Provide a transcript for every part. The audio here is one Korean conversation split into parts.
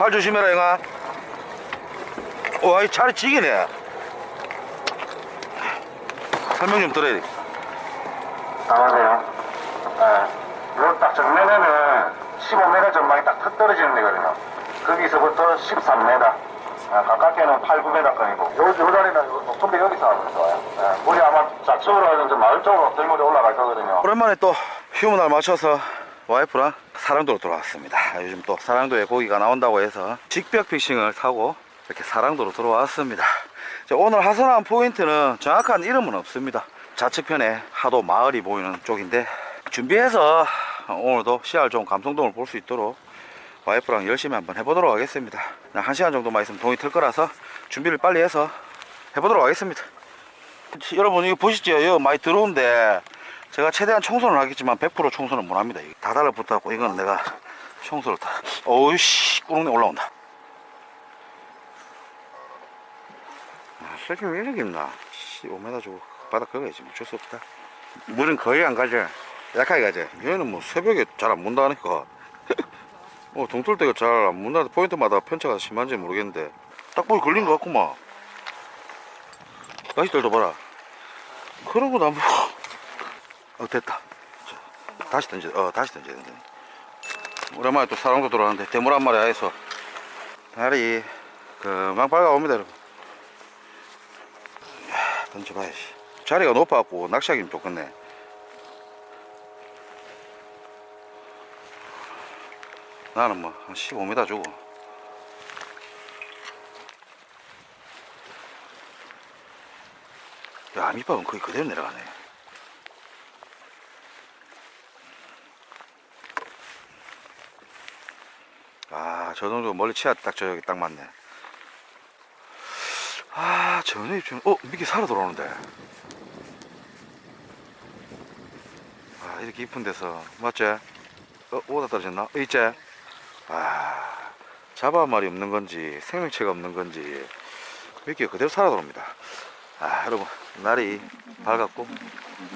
발 조심해라 영아 와이 차를 지기네 설명 좀 들어야 돼 나가세요. 예. 요딱 정면에는 15m 전망이 딱 턱 떨어지는 데거든요. 거기서부터 13m. 아, 가깝게는 8, 9m권이고. 요, 요 자리는 요 높은데 여기서 하면 좋아요. 예. 물이 아마 좌측으로 하든지 마을 쪽으로 들물이 올라갈 거거든요. 오랜만에 또 휴무 날 맞춰서 와이프랑 사랑도로 돌아왔습니다. 아, 요즘 또 사랑도에 고기가 나온다고 해서 직벽 피싱을 타고 이렇게 사랑도로 들어왔습니다. 자, 오늘 하선한 포인트는 정확한 이름은 없습니다. 좌측편에 하도 마을이 보이는 쪽인데 준비해서 오늘도 씨알 좋은 감성돔을 볼 수 있도록 와이프랑 열심히 한번 해보도록 하겠습니다. 한 시간 정도만 있으면 동이 틀 거라서 준비를 빨리 해서 해보도록 하겠습니다. 여러분 이거 보시죠 이거 많이 들어온데 제가 최대한 청소는 하겠지만 100% 청소는 못 합니다. 이거 다 달라붙어갖고 이건 내가 청소를 다. 어우씨 꾸렁내 올라온다. 아 설탕 왜 이렇게 있나? 씨 5m 주고 바닥 긁어야지. 뭐 어쩔 수 없다. 물은 거의 안 가죠 약하게 가죠 얘는 뭐 새벽에 잘 안 문다니까 뭐 동틀 때가 잘 안 문다 포인트마다 편차가 심한지 모르겠는데. 딱 보기 걸린 것 같구만. 가시들도 봐라. 그러고 나면 어 됐다. 자, 다시 던져. 어 다시 던져야 된다. 오랜만에 또 사랑도 들어왔는데 대물 한 마리 해서 다리 금방 밝아옵니다 여러분. 야, 던져봐야지. 자리가 높아갖고 낚시하기는 좋겠네. 나는 뭐 한 15m 주고 야, 밑밥은 거의 그대로 내려가네. 아, 저 정도 멀리 치야 딱 저기 딱 맞네. 아, 전에 입장, 어, 미끼 살아 돌아오는데. 아, 이렇게 깊은 데서, 맞지? 어, 오다 떨어졌나? 어, 있지? 아, 잡아 말이 없는 건지, 생명체가 없는 건지, 미끼가 그대로 살아 돌아옵니다. 아, 여러분, 날이 밝았고,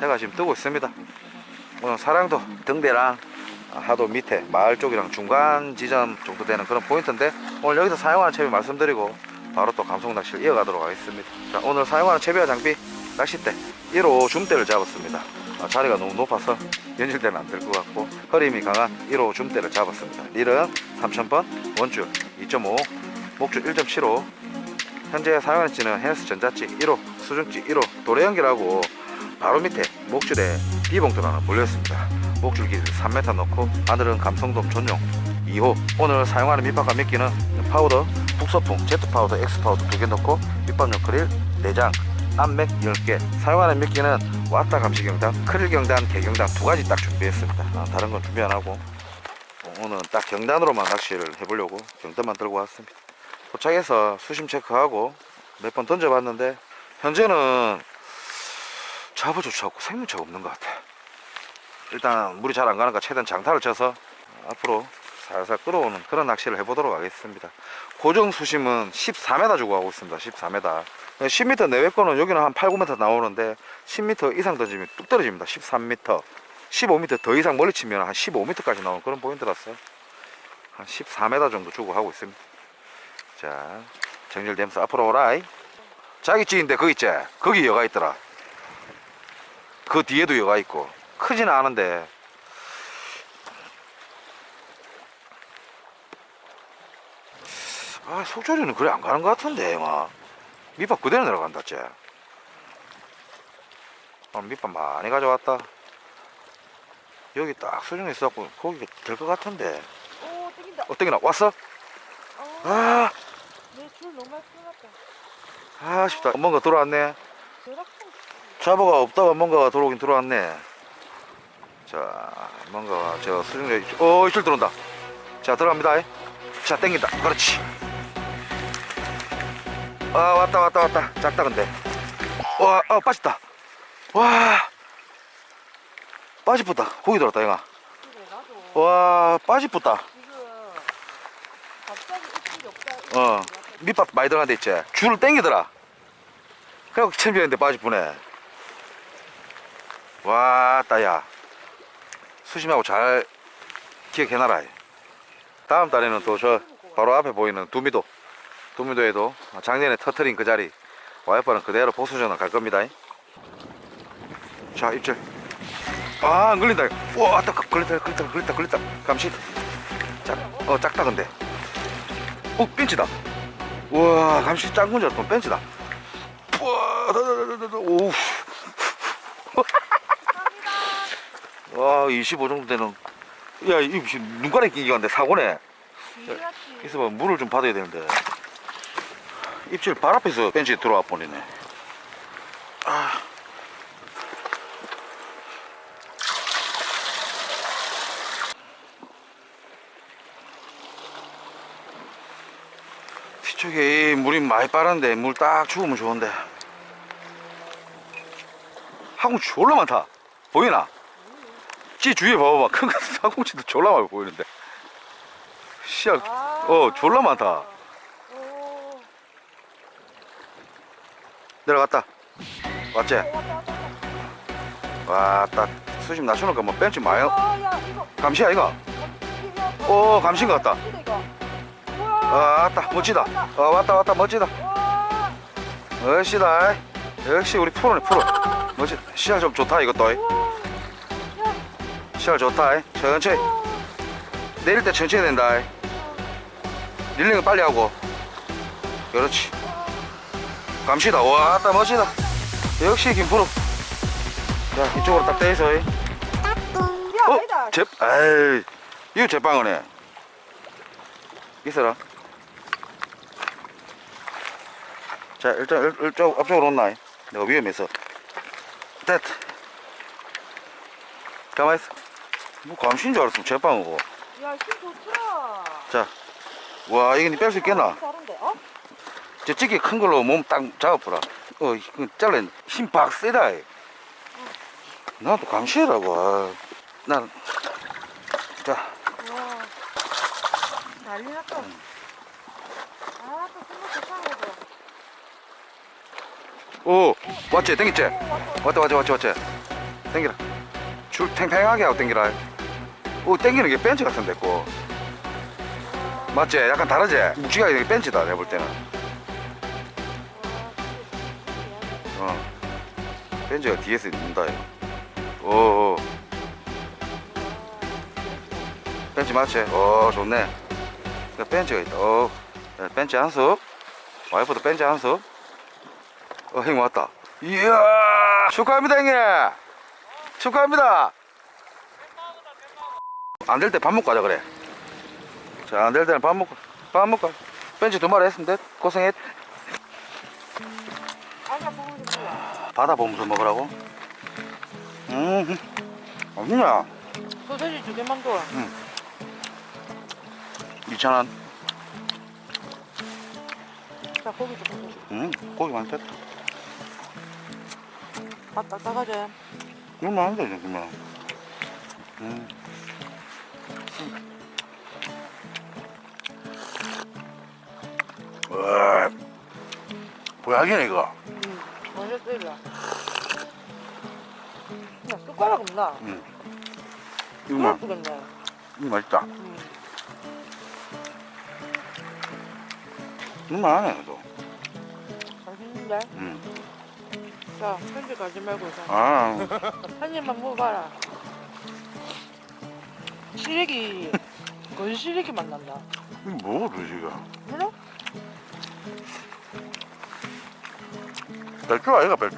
해가 지금 뜨고 있습니다. 오늘 사랑도 등대랑 하도 밑에 마을 쪽이랑 중간 지점 정도 되는 그런 포인트인데, 오늘 여기서 사용하는 채비 말씀드리고, 바로 또 감성 낚시를 이어가도록 하겠습니다. 자, 오늘 사용하는 채비와 장비, 낚싯대, 1호 줌대를 잡았습니다. 아, 자리가 너무 높아서 연질대는 안 될 것 같고, 허림이 강한 1호 줌대를 잡았습니다. 릴은 3000번, 원줄 2.5, 목줄 1.75, 현재 사용하는 찌는 헬스 전자찌 1호, 수중찌 1호, 도래 연결하고 바로 밑에 목줄에 비봉돌 하나 몰렸습니다. 목줄 길이 3m 넣고 하늘은 감성돔 전용 2호. 오늘 사용하는 밑밥과 미끼는 파우더, 북서풍, 제트 파우더, 엑스 파우더 두개 넣고 밑밥용 크릴 4장, 암맥 10개. 사용하는 미끼는 왔다 감시경단, 크릴 경단, 개경단 두 가지 딱 준비했습니다. 아, 다른 건 준비 안 하고 오늘 딱 경단으로만 낚시를 해보려고 경단만 들고 왔습니다. 도착해서 수심 체크하고 몇 번 던져봤는데 현재는 잡아조차 않고 생명체가 없는 것 같아. 일단 물이 잘 안 가니까 최대한 장타를 쳐서 앞으로 살살 끌어오는 그런 낚시를 해보도록 하겠습니다. 고정 수심은 14m 주고 가고 있습니다. 14m 10m 내외 거는 여기는 한 8, 9m 나오는데 10m 이상 던지면 뚝 떨어집니다. 13m 15m 더 이상 멀리 치면 한 15m까지 나오는 그런 포인트라서 한 14m 정도 주고 하고 있습니다. 자, 정렬되면서 앞으로 오라이. 자기 집인데 거기 있지? 거기 여가 있더라. 그 뒤에도 여가 있고. 크지는 않은데. 아, 속절이는 그래 안 가는 것 같은데, 막. 밑밥 그대로 내려간다, 쟤. 어, 밑밥 많이 가져왔다. 여기 딱 수중에 있어갖고 고기가 될것 같은데. 오 땡긴다. 어떻게 나 왔어? 어, 아, 내줄 너무 많이 풀어놨다. 아, 아쉽다. 뭔가 들어왔네. 잡어가 없다가 뭔가가 들어오긴 들어왔네. 자, 뭔가가 저 수중에, 어, 이쪽 들어온다. 자, 들어갑니다. 자, 땡긴다. 그렇지. 아, 왔다, 왔다, 왔다. 작다, 근데. 와, 아, 빠졌다. 와, 빠지붙다. 고기 들었다, 얘가. 와, 없다. 어, 밑밥 많이 들어간 데 있지. 줄을 땡기더라. 그래갖고 챔피언인데 빠지쁘네. 와, 따야. 수심하고 잘 기억해놔라. 다음 달에는 또 저 바로 앞에 보이는 두미도 두미도에도 작년에 터트린 그 자리 와이퍼는 그대로 보수전을 갈 겁니다. 자 입질. 아 안 걸린다. 우와 아따 걸렸다 걸렸다 걸렸다 걸렸다. 감시. 작 어 작다 근데. 오 벤치다. 우와 감시 작은 줄 알았더니 벤치다 우와 오우 와, 25 정도 되는. 야, 이 무슨 눈가에 끼기 간데 사고네. 있어봐, 물을 좀 받아야 되는데. 입질 발 앞에서 벤치에 들어와 버리네. 아. 뒤쪽에 이 물이 많이 빠른데 물 딱 주우면 좋은데. 항공 졸라 많다. 보이나? 찌 주위에 봐봐봐. 큰거 항공치도 졸라 많이 보이는데. 씨야, 아. 어, 졸라 많다. 오. 내려갔다. 맞지? 왔다 왔다 왔다. 와, 딱 수심 낮추니까 뭐 벤치 마요. 아. 감시야, 이거. 오, 감시인 것 같다. 아, 왔다, 멋지다. 어, 왔다, 왔다, 멋지다. 와. 멋지다. 역시 우리 프로네, 프로. 와. 멋지. 시야 좀 좋다, 이것도. 시야 좋다. 천천히. 내릴 때 천천히 된다. 릴링을 빨리 하고. 그렇지. 감시다. 와, 왔다, 멋지다. 역시 김프로. 자, 이쪽으로 딱 떼서. 야 아니다. 제, 에이, 이거 제빵이네. 있어라. 자, 일단, 일, 일쪽, 앞쪽으로 온나. 내가 위험해서. 됐다. 가만있어. 뭐, 감시인 줄 알았으면 제빵이고. 야 힘 좋더라. 자, 와, 이게 뺄수 있겠나? 다른데 어? 저 찌개 큰 걸로 몸 딱 잡아보라. 어, 이거 잘라. 힘박 세다. 이. 나도 감시해라고. 아, 난, 자, 와. 난리 났다. 아, 또 생각 좋다는 거죠. 오, 왔지? 땡겼지? 오, 왔다. 왔다 왔다 왔다 땡기라 줄 탱탱하게 하고 땡기라 오 땡기는 게 벤치 같은데 고 맞지? 약간 다르지? 묵직하게 되게 벤치다 내가 볼 때는 어 벤치가 뒤에서 있는다 이거 오오 벤치 맞지? 오 좋네 그 벤치가 있다 어 야, 벤치 한수 와이프도 벤치 한수 어, 형님 왔다. 이야, 축하합니다, 형님. 축하합니다. 안 될 때 밥 먹고 가자, 그래. 자, 안 될 때는 밥 먹고, 밥 먹고. 가. 벤치 두 마리 했으면 됐. 고생했. 바다 보면서 먹으라고. 음, 어디냐? 소세지 두 개만 더. 2,000원. 자, 고기 좀 줘. 음, 고기 많이 됐다. 밥 딱딱하지? 얼마 안 되지, 그러면. 음. 와, 보약이네, 이거. 응. 완전 세이야. 야, 숟가락 없나? 음. 이거 이거, 예쁘겠네. 이거 맛있다. 응. 해, 이거. 맛있는데? 음. 자, 편지 가지 말고 자. 아, 한 입만 먹어봐라. 시래기, 건 시래기 맛 난다. 이거 지금. 몰 배추 아이가, 배추.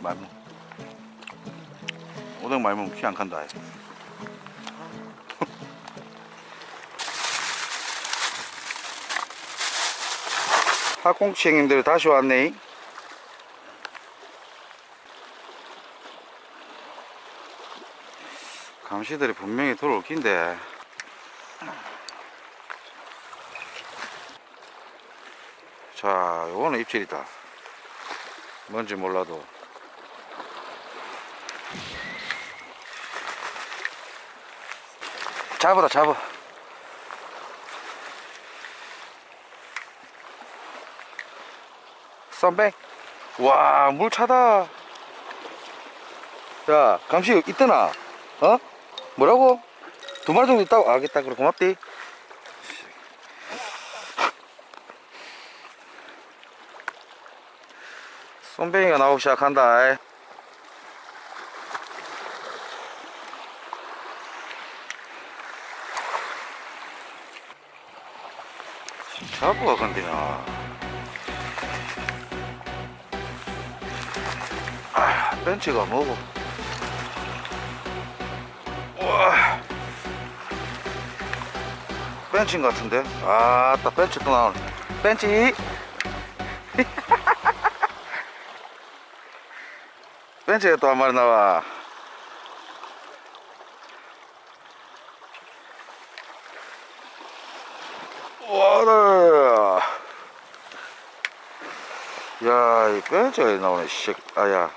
먹. 오뎅 많이 먹으면 키안 간다. 학공치 형님들 다시 왔네. 감시들이 분명히 들어올 긴데. 자, 요거는 입질이다. 뭔지 몰라도. 잡아라, 잡아. 썬백. 와, 물 차다. 야, 감시 있더나? 어? 뭐라고? 두 마리 정도 있다고? 알겠다. 그래, 고맙디. 손뱅이가 나오기 시작한다. 자부가 건드냐. 아, 벤치가 뭐고. 우와. 벤치 같은데? 아, 딱 벤치 또 나오네. 벤치! 벤치에 또한 마리 나와. 와라. 야, 이 벤치가 나오네, 씨. 아야.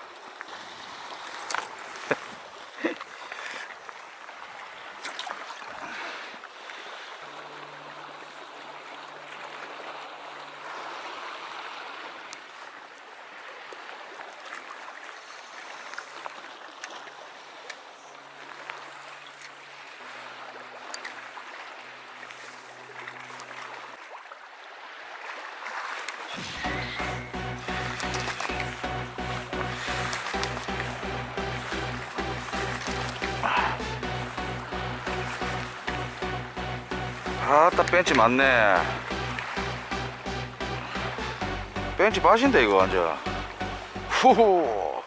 벤치 많네. 벤치 밭인데 이거 완전. 후후.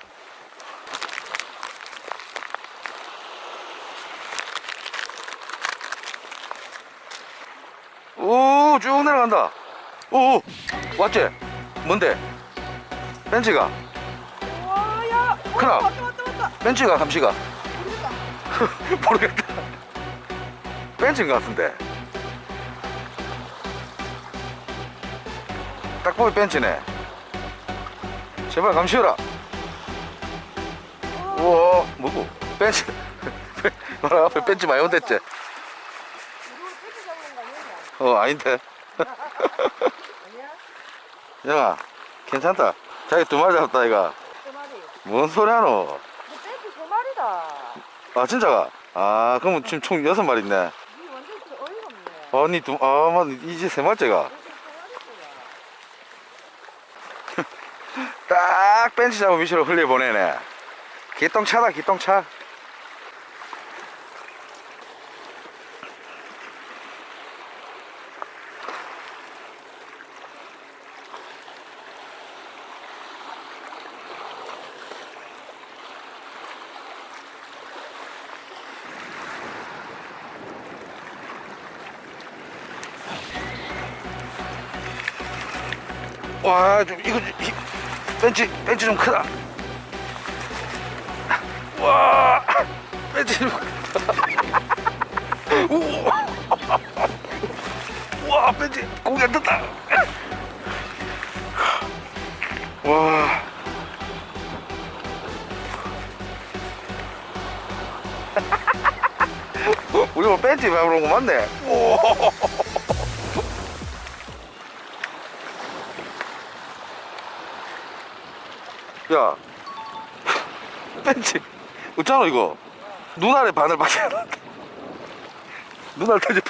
오쭉 내려간다. 오 왔지? 뭔데? 벤치가. 와야 크나? 왔다 왔다 왔다 벤치가 감시가. 모르겠다. 벤치인 것 같은데 딱 보기 벤치네. 제발 감시해라. 우와 뭐고? 벤치. 뭐라 앞에 벤치 많이 온댔지? 어 아닌데. 야 괜찮다. 자기 두 마리 잡았다 이가 뭔 소리 하노 너? 패스 세 마리다 아 진짜가? 아 그러면 지금 총 여섯 마리 있네. 니 완전 없네. 아니 두, 아, 맞 이제 세 마리째가 완전 세 마리잖아 딱 벤치 잡은 위치로 흘려보내네. 기똥차다 기똥차. 와, 좀 이거 이, 벤치 벤치 좀 크다. 와, 벤치 좀. 우와, 와, 벤치 고기 안 떴다. 와. 우리 뭐 벤치 밟으러 온거 맞네. 우와. 야. 벤치 어쩌노 이거. 눈알에 바늘 박혀야 된다 눈알 터지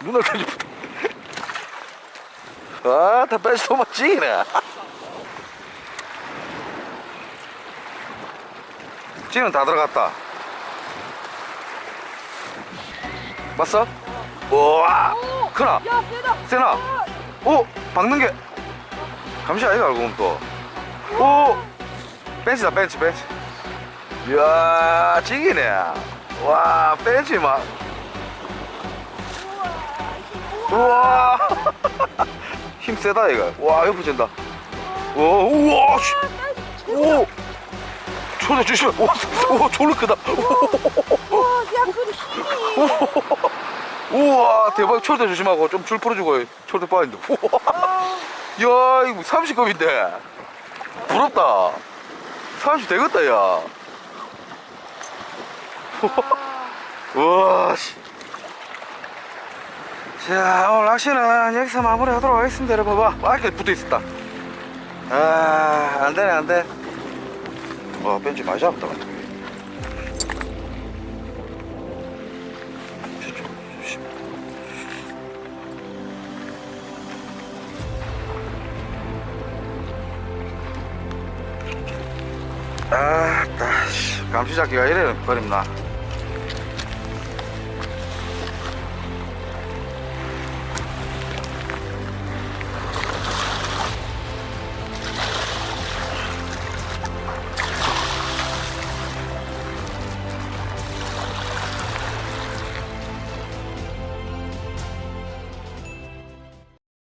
눈알 터지 아다 벤치 도마 찌네. 찌는 다 들어갔다. 봤어? 우와. 크나? 세나. 오 박는 게. 감시 아이가 알고 보면 또 오! 벤치다, 벤치, 벤치. 이야, 찌기네. 와, 벤치 막. 우와. 힘 세다, 이거. 와, 옆에 진다. 오, 우와, 씨. 오! 초대 주시면, 오, 오, 졸라 크다. 우와, 대박. 초대 조심하고 좀 줄 풀어주고. 초대 빠인데. 우와. 아, 야, 이거 30급인데. 부럽다. 30 되겠다, 야. 아. 우와, 씨. 자, 오늘 낚시는 여기서 마무리 하도록 하겠습니다. 여러분, 봐봐. 아이까 붙어 있었다. 아, 안 되네, 안 돼. 와, 벤치 많이 잡았다, 아따 감시잡기가 이래 버립나